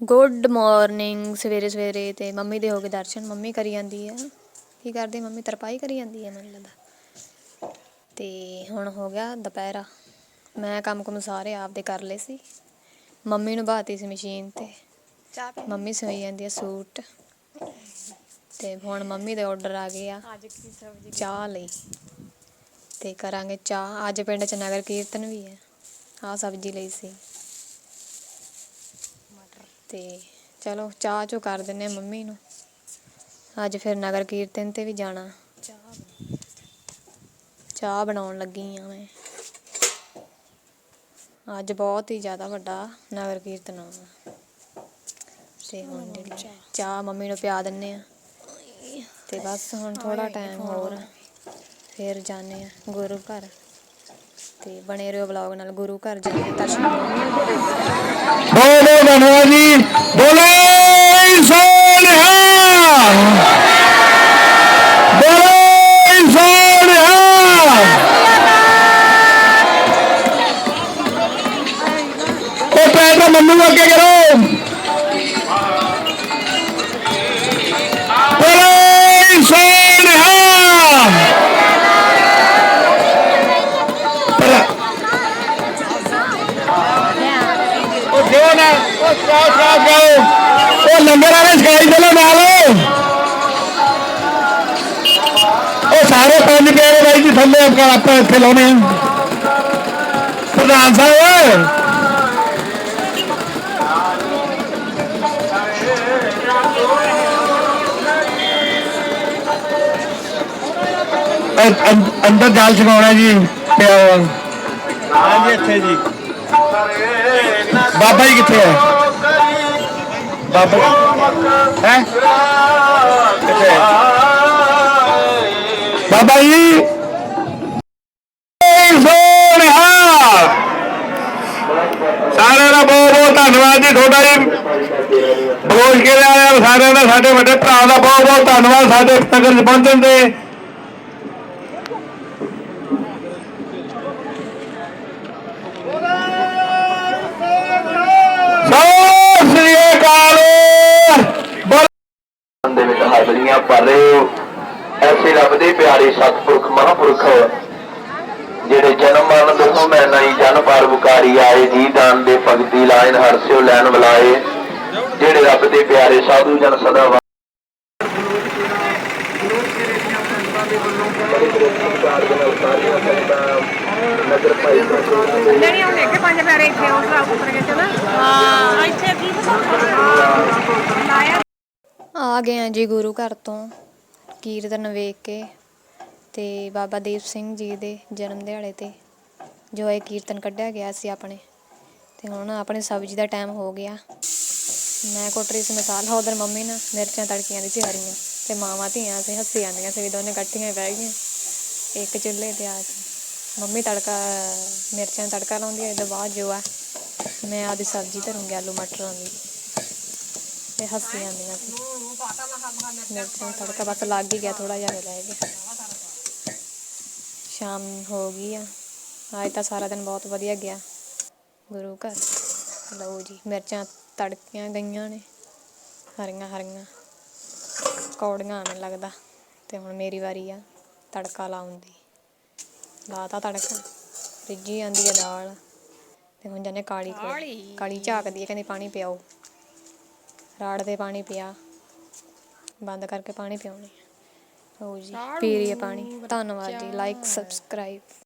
Good morning ਸਵੇਰੇ ਸਵੇਰੇ ਤੇ ਮੰਮੀ ਦੇ ਹੋ ਗਏ ਦਰਸ਼ਨ ਮੰਮੀ ਕਰੀ ਜਾਂਦੀ ਆ। ਕੀ ਕਰਦੀ ਮੰਮੀ? ਤਰਪਾਈ ਕਰੀ ਜਾਂਦੀ ਆ ਮੈਨੂੰ ਲੱਗਦਾ। ਤੇ ਹੁਣ ਹੋ ਗਿਆ ਦੁਪਹਿਰਾ। ਮੈਂ ਕੰਮ ਕੁਮ ਸਾਰੇ ਆਪਦੇ ਕਰ ਲਏ ਸੀ। ਮੰਮੀ ਨੂੰ ਬਾਤੀ ਸੀ ਮਸ਼ੀਨ ਤੇ। ਚਾਹ ਪੀ ਮੰਮੀ ਸੋਈ ਜਾਂਦੀ ਆ ਸੂਟ। ਤੇ ਹੁਣ ਮੰਮੀ ਦੇ ਆਰਡਰ ਆ ਗਏ ਆ। ਅੱਜ ਕੀ ਸਬਜ਼ੀ ਚਾਹ ਲਈ। ਤੇ ਕਰਾਂਗੇ ਚਾਹ। ਅੱਜ ਪਿੰਡ ਚ ਨਗਰ ਕੀਰਤਨ ਵੀ ਹੈ ਆਹ ਸਬਜ਼ੀ ਲਈ ਸੀ। ਤੇ ਚਲੋ ਚਾਹ ਚੋ ਕਰ ਦਿੰਨੇ ਆ ਮੰਮੀ ਨੂੰ। ਅੱਜ ਫਿਰ ਨਗਰ ਕੀਰਤਨ ਤੇ ਵੀ ਜਾਣਾ। ਚਾਹ ਚਾਹ ਬਣਾਉਣ ਲੱਗੀ ਆ ਮੈਂ। ਅੱਜ ਬਹੁਤ ਹੀ ਜ਼ਿਆਦਾ ਵੱਡਾ ਨਗਰ ਕੀਰਤਨ ਆਉਣਾ ਤੇ ਹੁਣ ਜਿਹੜੀ ਚਾਹ। ਮੰਮੀ ਨੂੰ ਪਿਆ ਦਿੰਨੇ ਆ ਤੇ ਬਸ ਹੁਣ ਥੋੜਾ ਟਾਈਮ ਹੋਰ। ਫਿਰ ਜਾਣੇ ਆ ਗੁਰੂ ਘਰ। ਤੇ ਬਣੇ ਰਹੋ ਵਲੌਗ ਨਾਲ, ਗੁਰੂ ਘਰ ਜਾ ਕੇ ਦਰਸ਼ਨ ਕਰਾਂਗੇ। ਬਹੁਤ ਬਹੁਤ ਧੰਨਵਾਦ ਜੀ, ਬੋਲੇ ਸੋਨਿਹਾ ਬੋਲੇ ਸੋਨਿਹਾ ਉਹ ਪੈਰ ਤਾਂ ਮੰਨੂ ਅੱਗੇ ਕਰੋ। ਉਹ ਲੰਗਰ ਵਾਲੇ ਸਿਖਾਈ ਦੇ ਨਾਲ। ਉਹ ਸਾਰੇ ਪੰਜ ਪਿਆਰੇ ਬਾਈ ਜੀ ਥੱਲੇ ਆਪਾਂ ਇੱਥੇ ਲਾਉਣੇ ਆ। ਪ੍ਰਧਾਨ ਸਾਹਿਬ। ਅੰਦਰ ਜਾਲ ਛਕਾਉਣਾ ਜੀ ਪਿਆ ਹਾਂਜੀ, ਇੱਥੇ ਜੀ। ਬਾਬਾ ਜੀ ਕਿੱਥੇ ਹੈ ਬਾਬਾ ਹੈ? ਕਿੱਥੇ? ਬਾਬਾ ਜੀ। ਏ ਸਾਰਿਆਂ ਦਾ ਬਹੁਤ ਬਹੁਤ ਧੰਨਵਾਦ ਜੀ ਤੁਹਾਡਾ ਜੀ। ਬੋਲ ਕੇ ਆਇਆ ਸਾਰਿਆਂ ਦਾ, ਸਾਡੇ ਵੱਡੇ ਭਰਾ ਦਾ ਬਹੁਤ ਬਹੁਤ ਧੰਨਵਾਦ ਸਾਡੇ ਨਗਰ ਚ ਪਹੁੰਚਣ ਦੇ ਸਤਿ ਸ੍ਰੀ ਅਕਾਲ ਬੋਲ ਦੇ ਵਿੱਚ ਹਾਜ਼ਰੀਆਂ ਭਰ ਰਹੇ ਹੋ ਐਸੇ ਰੱਬ ਦੇ ਪਿਆਰੇ ਸਤਿਪੁਰਖ ਮਹਾਂਪੁਰਖ ਜਿਹੜੇ ਜਨਮ ਮਰਨ ਦੁਖੋਂ ਮੈਂ ਨਹੀਂ ਜਨ ਪਰ ਬੁਕਾਰੀ ਆਏ ਜੀ ਦਾਨ ਦੇ ਭਗਤੀ ਲਾਇਨ ਹਰਸਿਓ ਲੈਣ ਬੁਲਾਏ ਜਿਹੜੇ ਰੱਬ ਦੇ ਪਿਆਰੇ ਸਾਧੂ ਜਨ ਸਦਾ ਵਾ- ਨਹੀਂ ਉਹਨੇ ਕਿ ਪੰਜ ਪੈਰੇ ਇੱਥੇ ਰਾਤ ਉੱਪਰ ਕੇ ਚਲਾ ਹਾਂ ਇੱਥੇ ਕੀ ਲਾਇਆ ਆ ਗਏ ਆ ਜੀ ਗੁਰੂ ਘਰ ਤੋਂ, ਕੀਰਤਨ ਵੇਖ ਕੇ ਤੇ ਬਾਬਾ ਦੀਪ ਸਿੰਘ ਜੀ ਦੇ ਜਨਮ ਦਿਹਾੜੇ ਤੇ ਜੋ ਇਹ ਕੀਰਤਨ ਕੱਢਿਆ ਗਿਆ ਸੀ ਆਪਣੇ, ਤੇ ਹੁਣ ਆਪਣੀ ਸਬਜ਼ੀ ਦਾ ਟਾਈਮ ਹੋ ਗਿਆ। ਮੈਂ ਕੋਟਰੀ ਸੀ ਮਸਾਲਾ ਉਧਰ ਮੰਮੀ ਨਾ ਮਿਰਚਾਂ ਤੜਕੀਆਂ ਦੀ ਤਿਆਰੀਆਂ ਹਰੀਆਂ ਤੇ ਮਾਵਾਂ ਧੀਆਂ ਸੀ, ਹੱਸੀ ਜਾਂਦੀਆਂ ਸੀ ਵੀ ਦੋਨੇ ਇਕੱਠੀਆਂ ਹੀ ਬਹਿ ਗਈਆਂ। ਇੱਕ ਚੁੱਲ੍ਹੇ ਤੇ ਆ ਕੇ ਮੰਮੀ ਤੜਕਾ, ਮਿਰਚਾਂ ਤੜਕਾ ਲਾਉਂਦੀ ਹੈ ਇਹਦੇ ਬਾਅਦ ਜੋ ਆ, ਮੈਂ ਆਦੀ ਸਬਜ਼ੀ ਧਰੂੰਗੀ, ਆਲੂ ਮਟਰਾਂ ਦੀ। ਤੇ ਹੱਸੀ ਜਾਂਦੀਆਂ ਸੀ। ਮਿਰਚਾਂ ਨੂੰ ਤੜਕਾ ਬਸ ਲੱਗ ਹੀ ਗਿਆ ਥੋੜਾ ਜਿਹਾ ਰਹਿ ਗਿਆ। ਸ਼ਾਮ ਹੋ ਗਈ ਆ। ਅੱਜ ਤਾਂ ਸਾਰਾ ਦਿਨ ਬਹੁਤ ਵਧੀਆ ਗਿਆ। ਗੁਰੂ ਘਰ। ਲਓ ਜੀ ਮਿਰਚਾਂ ਤੜਕੀਆਂ ਗਈਆਂ ਨੇ। ਹਰੀਆਂ ਹਰੀਆਂ। ਕੌੜੀਆਂ ਮੈਨੂੰ ਲੱਗਦਾ। ਤੇ ਹੁਣ ਮੇਰੀ ਵਾਰੀ ਆ ਤੜਕਾ ਲਾਉਣ ਦੀ। ਲਾਤਾ ਤੜਕਾ। ਰਿੱਝੀ ਜਾਂਦੀ ਆ ਦਾਲ। ਤੇ ਹੁਣ ਜਾਨੇ ਕਾਲੀ ਕੋਲ? ਕਾਲੀ ਝਾਕਦੀ ਹੈ ਕਹਿੰਦੀ ਪਾਣੀ ਪਿਆਓ। ਰਾੜ ਦੇ ਪਾਣੀ ਪਿਆ। ਬੰਦ ਕਰਕੇ ਪਾਣੀ ਪਿਆਉਣੇ ਹੋ। ਜੀ ਪੀ ਰਹੀ ਹੈ ਪਾਣੀ। ਧੰਨਵਾਦ ਜੀ। Like subscribe